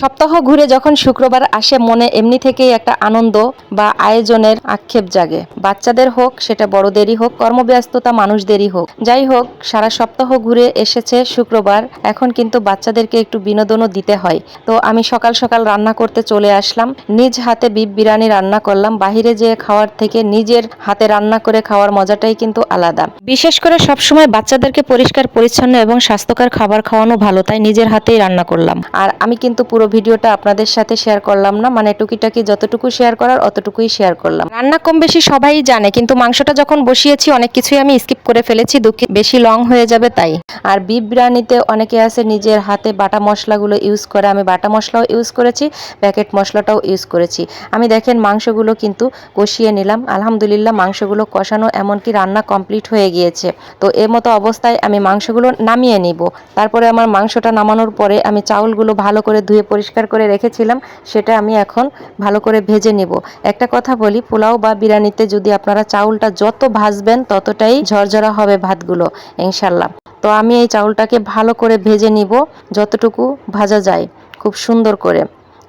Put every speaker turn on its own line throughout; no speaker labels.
সপ্তাহ ঘুরে যখন শুক্রবার আসে, মনে এমনি থেকেই একটা আনন্দ বা আয়োজনের আক্ষেপ জাগে। বাচ্চাদের হোক, সেটা বড়দেরই হোক, কর্মব্যস্ততা মানুষদেরই হোক। যাই হোক, সারা সপ্তাহ ঘুরে এসেছে শুক্রবার। এখন কিন্তু বাচ্চাদেরকে একটু বিনোদনও দিতে হয়। তো আমি সকাল সকাল রান্না করতে চলে আসলাম। নিজ হাতে বিপ বিরিয়ানি রান্না করলাম। বাহিরে যেয়ে খাওয়ার থেকে নিজের হাতে রান্না করে খাওয়ার মজাটাই কিন্তু আলাদা। বিশেষ করে সবসময় বাচ্চাদেরকে পরিষ্কার, পরিচ্ছন্ন এবং স্বাস্থ্যকর খাবার খাওয়ানো ভালো, তাই নিজের হাতেই রান্না করলাম। আর আমি কিন্তু পুরো ভিডিওটা আপনাদের সাথে শেয়ার করলাম না। মানে টুকিটাকি যতটুকু শেয়ার করার, অতটুকুই শেয়ার করলাম। রান্না কম বেশি সবাই জানে, কিন্তু মাংসটা যখন বসিয়েছি, অনেক কিছুই আমি স্কিপ করে ফেলেছি। দুঃখিত, বেশি লং হয়ে যাবে তাই। আর বিফ বিরিয়ানিতে অনেকে আছে নিজের হাতে বাটা মশলাগুলো ইউজ করে। আমি বাটা মশলাও ইউজ করেছি প্যাকেট মশলাটাও ইউজ করেছি। আমি দেখেন মাংসগুলো কিন্তু কষিয়ে নিলাম। আলহামদুলিল্লাহ মাংসগুলো কষানো এমনকি রান্না কমপ্লিট হয়ে গিয়েছে। তো এর মতো অবস্থায় আমি মাংসগুলো নামিয়ে নিব। তারপরে আমার মাংসটা নামানোর পরে আমি চাউলগুলো ভালো করে ধুয়ে পরিষ্কার করে রেখেছিলাম। সেটা আমি এখন ভালো করে ভেজে নিব। একটা কথা বলি, পোলাও বা বিরিয়ানিতে যদি আপনারা চাউলটা যত ভাজবেন ততটাই ঝরঝরা হবে ভাতগুলো, ইনশাল্লাহ। তো আমি এই চাউলটাকে ভালো করে ভেজে নিব যতটুকু ভাজা যায় খুব সুন্দর করে।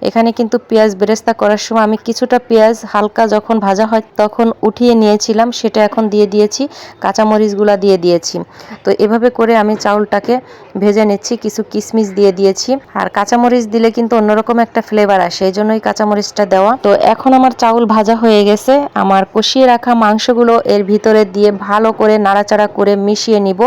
এখানে কিন্তু পেঁয়াজ বেরেস্তা করার সময় আমি কিছুটা পেঁয়াজ হালকা যখন ভাজা হয় তখন উঠিয়ে নিয়েছিলাম, সেটা এখন দিয়ে দিয়েছি, কাঁচামরিচগুলা দিয়ে দিয়েছি। তো এভাবে করে আমি চাউলটাকে ভেজে নিচ্ছি, কিছু কিশমিশ দিয়ে দিয়েছি। আর কাঁচামরিচ দিলে কিন্তু অন্যরকম একটা ফ্লেভার আসে, এই জন্যই কাঁচামরিচটা দেওয়া। তো এখন আমার চাউল ভাজা হয়ে গেছে, আমার কষিয়ে রাখা মাংসগুলো এর ভিতরে দিয়ে ভালো করে নাড়াচাড়া করে মিশিয়ে নিব।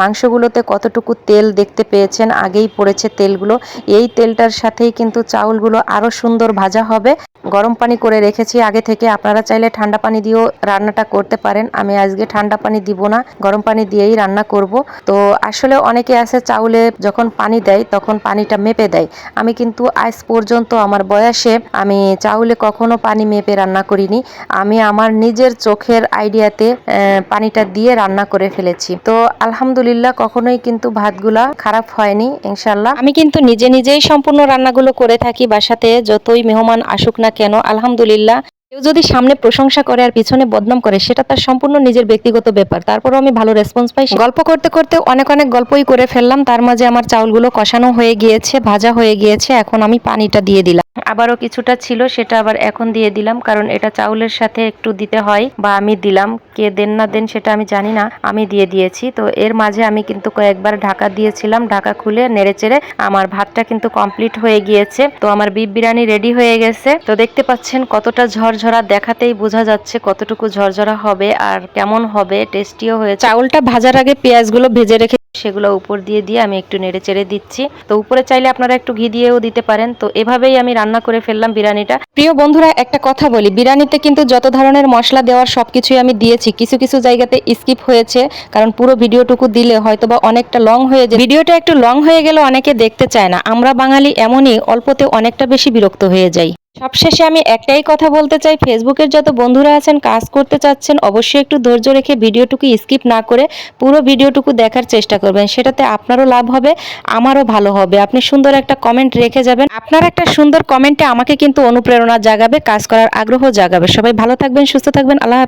মাংসগুলোতে কতটুকু তেল দেখতে পেয়েছেন, আগেই পড়েছে তেলগুলো। এই তেলটার সাথেই কিন্তু চাউলগুলো আরও সুন্দর ভাজা হবে। গরম পানি করে রেখেছি। আগে থেকে আপনারা চাইলে ঠান্ডা পানি দিয়েও রান্নাটা করতে পারেন। আমি আজকে ঠান্ডা পানি দিব না। গরম পানি দিয়েই রান্না করব। তো আসলে অনেকে আছে চাউলে যখন পানি দেয়, তখন পানিটা মেপে দেয়। আমি কিন্তু আজ পর্যন্ত আমার বয়সে আমি চাউলে কখনো পানি মেপে রান্না করিনি। আমি আমার নিজের চোখের আইডিয়াতে পানিটা দিয়ে রান্না করে ফেলেছি। তো আলহামদুলিল্লাহ কখনোই কিন্তু ভাতগুলা খারাপ হয়নি ইনশাল্লাহ আমি কিন্তু নিজে নিজেই সম্পূর্ণ রান্নাগুলো করে থাকি বাসাতে যতই মেহমান আসুক না কেন, আলহামদুলিল্লাহ, কেউ যদি সামনে প্রশংসা করে আর পিছনে বদনাম করে, সেটা তার সম্পূর্ণ নিজের ব্যক্তিগত ব্যাপার। তারপরও আমি ভালো রেসপন্স পাই। গল্প করতে করতে অনেক অনেক গল্পই করে ফেললাম। তার মাঝে আমার চাউলগুলো কষানো হয়ে গিয়েছে, ভাজা হয়ে গিয়েছে। এখন আমি পানিটা দিয়ে দিলাম। আবারও কিছুটা ছিল, সেটা আবার এখন দিয়ে দিলাম, কারণ এটা চাউলের সাথে একটু দিতে হয় বা আমি দিলাম। কে দেন না দেন সেটা আমি জানি না, আমি দিয়ে দিয়েছি। তো এর মাঝে আমি কিন্তু কয়েকবার ঢাকা দিয়েছিলাম, ঢাকা খুলে নেড়েচেড়ে আমার ভাতটা কিন্তু কমপ্লিট হয়ে গিয়েছে। তো আমার বিপ বিরিয়ানি রেডি হয়ে গেছে। তো দেখতে পাচ্ছেন কতটা ঝরঝরা, দেখাতেই বোঝা যাচ্ছে কতটুকু ঝরঝরা হবে আর কেমন হবে, টেস্টিও হয়ে চাউলটা ভাজার আগে পেঁয়াজগুলো ভেজে রেখে সেগুলো উপর দিয়ে দিয়ে আমি একটু নেড়ে চেড়ে দিচ্ছি। তো উপরে চাইলে আপনারা একটু ঘি দিয়েও দিতে পারেন। তো এভাবেই আমি রান্না করে ফেললাম বিরিয়ানিটা। প্রিয় বন্ধুরা, একটা কথা বলি, বিরিয়ানিতে কিন্তু যত ধরনের মশলা দেওয়ার সব কিছুই আমি দিয়েছি, কিছু কিছু জায়গাতে স্কিপ হয়েছে, কারণ পুরো ভিডিওটুকু দিলে হয়তোবা অনেকটা লং হয়ে যায়। ভিডিওটা একটু লং হয়ে গেলে অনেকে দেখতে চায় না। আমরা বাঙালি এমনই, অল্পতে অনেকটা বেশি বিরক্ত হয়ে যাই। সবশেষে আমি একটাই কথা বলতে চাই, ফেসবুকের যত বন্ধুরা আছেন, কাজ করতে চাচ্ছেন, অবশ্যই একটু ধৈর্য রেখে ভিডিওটুকু স্কিপ না করে পুরো ভিডিওটুকু দেখার চেষ্টা করবেন। সেটাতে আপনারও লাভ হবে, আমারও ভালো হবে। আপনি সুন্দর একটা কমেন্ট রেখে যাবেন। আপনার একটা সুন্দর কমেন্টে আমাকে কিন্তু অনুপ্রেরণা জাগাবে, কাজ করার আগ্রহ জাগাবে। সবাই ভালো থাকবেন, সুস্থ থাকবেন, আল্লাহ।